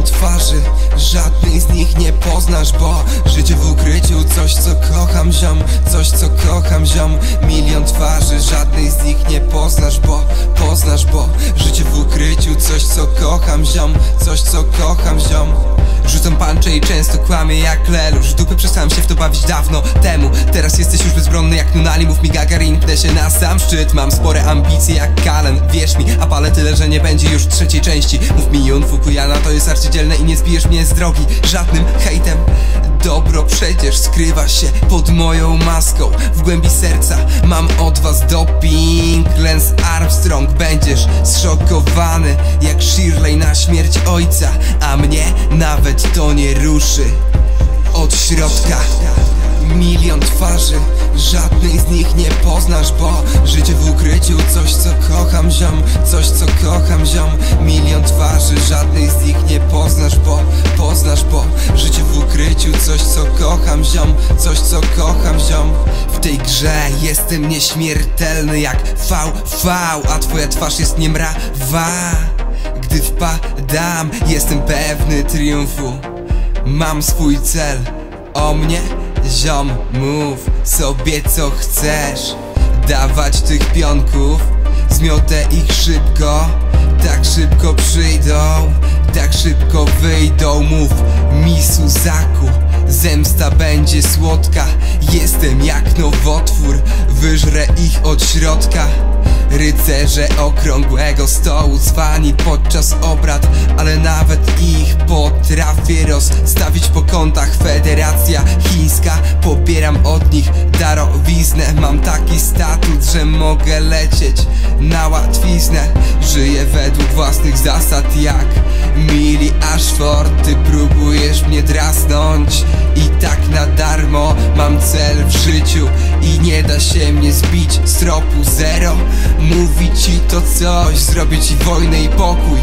Milion twarzy, żadnej z nich nie poznasz Bo życie w ukryciu, coś co kocham ziom Coś co kocham ziom. Milion twarzy, żadnej z nich nie poznasz Bo, poznasz, bo życie w ukryciu, coś co kocham ziom Coś co kocham ziom Rzucam pancze i często kłamię jak lelusz. Dupy przestałem się w to bawić dawno temu. Teraz jesteś już bezbronny jak Nunali. Mów mi Gagarin, pnę się na sam szczyt. Mam spore ambicje jak Kalen, wierz mi. A palę tyle, że nie będzie już trzeciej części. Mów mi Jun Fukuyana, to jest arcydzielne I nie zbijesz mnie z drogi. Żadnym hejtem Dobro przecież skrywa się pod moją maską. W głębi serca mam od was doping. Lance Armstrong Będziesz zszokowany jak Shirley na śmierć ojca A mnie nawet to nie ruszy. Od środka Milion twarzy, żadnej z nich nie poznasz Bo życie w ukryciu, coś co kocham ziom Coś co kocham ziom. Milion twarzy, żadnej z nich nie poznasz Bo poznasz, bo ukryciu Coś co kocham ziom, coś co kocham ziom. W tej grze jestem nieśmiertelny jak VV A twoja twarz jest niemrawa. Gdy wpadam, jestem pewny triumfu. Mam swój cel, o mnie Ziom, mów sobie co chcesz. Dawać tych pionków. Zmiotę ich szybko. Tak szybko przyjdą. Tak szybko wyjdą. Mów Zemsta będzie słodka. Jestem jak nowotwór Wyżrę ich od środka. Rycerze okrągłego stołu Cwani podczas obrad Ale nawet ich potrafię rozstawić po kątach Pobieram od nich darowiznę. Mam taki statut, że mogę lecieć na łatwiznę. Żyję według własnych zasad jak Mili Ashford Ty próbujesz mnie drasnąć I tak na darmo. Mam cel w życiu I nie da się mnie zbić z tropu. Zero. Mówi ci to coś. Zrobię ci wojnę i pokój